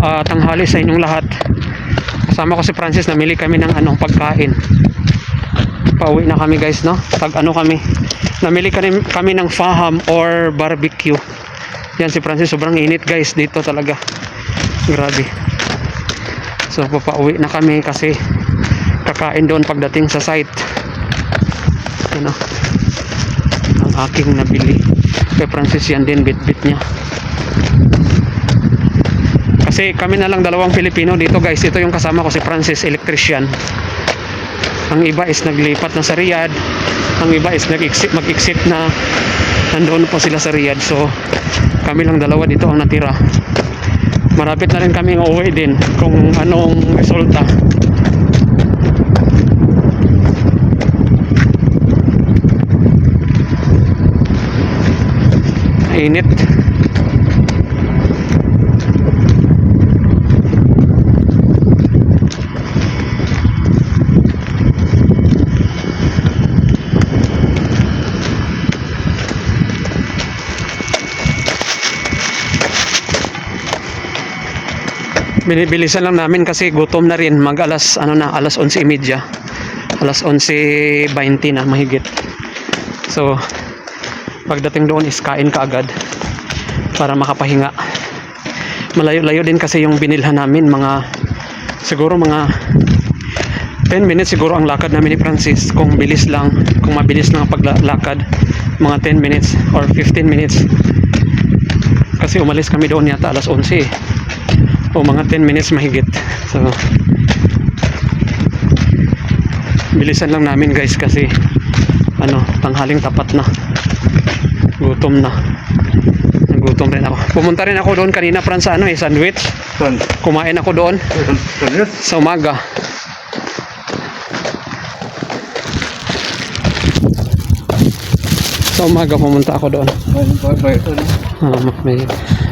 ah, tanghali sa inyong lahat. Kasama ko si Francis, namili kami ng anong pagkain. Pauwi na kami guys, no? Pag ano kami, namili kami, kami ng faham or barbecue. Yan si Francis, sobrang init guys dito talaga. Grabe. So papauwi na kami kasi kakain doon pagdating sa site. Ano? Ang aking nabili. Kay Francis yan din bit-bit niya. Kasi kami na lang dalawang Pilipino dito guys. Ito yung kasama ko si Francis, electrician. Ang iba is naglipat na sa Riyadh. Ang iba is nag-exit, mag-exit na nandoon po sila sa Riyadh. So kami lang dalawa dito ang natira. Marapit na rin kami uuwi din kung anong resulta. Init. Binibilisan lang namin kasi gutom na rin mag alas ano na alas 11:30. Alas 11:20 na mahigit. So pagdating doon is kain ka agad para makapahinga. Malayo-layo din kasi yung binilhan namin mga siguro mga 10 minutes siguro ang lakad namin ni Francis kung bilis lang kung mabilis lang ang paglakad mga 10 minutes or 15 minutes kasi umalis kami doon yata alas 11 eh o mga 10 minutes mahigit. So bilisan lang namin guys kasi ano tanghaling tapat na. Gutom na. Gutom rin ako. Pumunta rin ako doon kanina Fran sa ano eh sandwich. Kumain ako doon. Sa umaga sa umaga pumunta ako doon may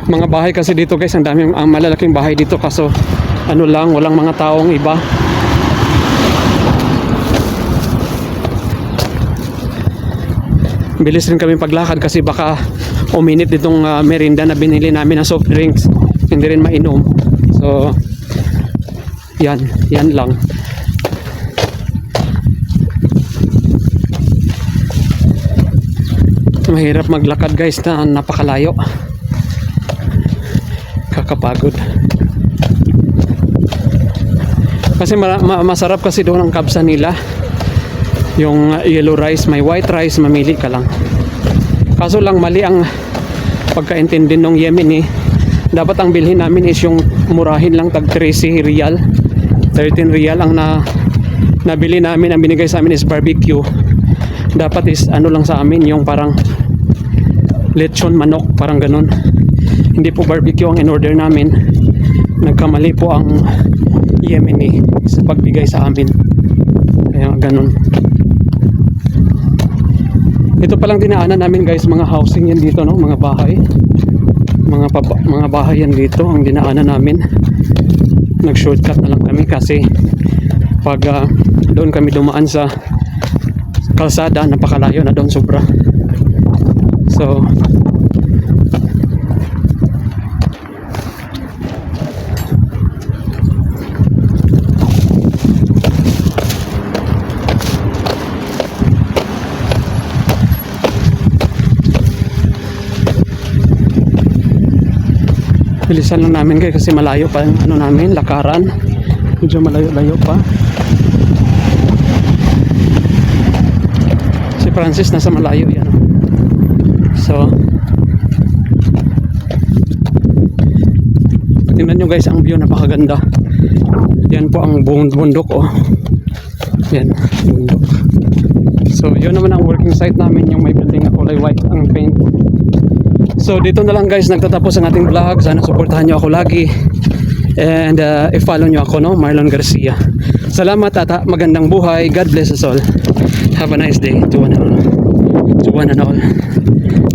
mga bahay kasi dito guys, ang daming ang malalaking bahay dito kaso ano lang, walang mga taong iba. Bilis rin kami paglakad kasi baka uminit ditong ah, merinda na binili namin ng soft drinks. Hindi rin mainom. So, yan, yan lang. Mahirap maglakad guys na napakalayo. Kakapagod. Kasi ma- ma- masarap kasi doon ang kabsa nila. Yung uh, yellow rice, may white rice, mamili ka lang. Kaso lang mali ang pagkaintindi ng Yemeni. Dapat ang bilhin namin is yung murahin lang tag 13 real. 13 real ang na nabili namin, ang binigay sa amin is barbecue. Dapat is ano lang sa amin yung parang lechon manok, parang ganun. Hindi po barbecue ang in-order namin. Nagkamali po ang Yemeni sa pagbigay sa amin. Kaya ganun. Ito palang dinaanan namin guys, mga housing yan dito, no? mga bahay. Mga, mga bahay yan dito ang dinaanan namin. Nag-shortcut na lang kami kasi pag ah, doon kami dumaan sa kalsada, napakalayo na doon sobra. So, bilisan lang namin guys kasi malayo pa yung ano namin, lakaran. Medyo malayo-layo pa. Francis nasa malayo yan. oh. So, tingnan nyo guys ang view napakaganda. Yan po ang buong bundok oh. Yan, bundok. So, yun naman ang working site namin yung may building na kulay white ang paint. So dito na lang guys nagtatapos ang ating vlog. Sana suportahan nyo ako lagi. And uh, i-follow nyo ako no, Marlon Garcia. Salamat at uh, magandang buhay. God bless us all. Have a nice day to one and all. To one and all.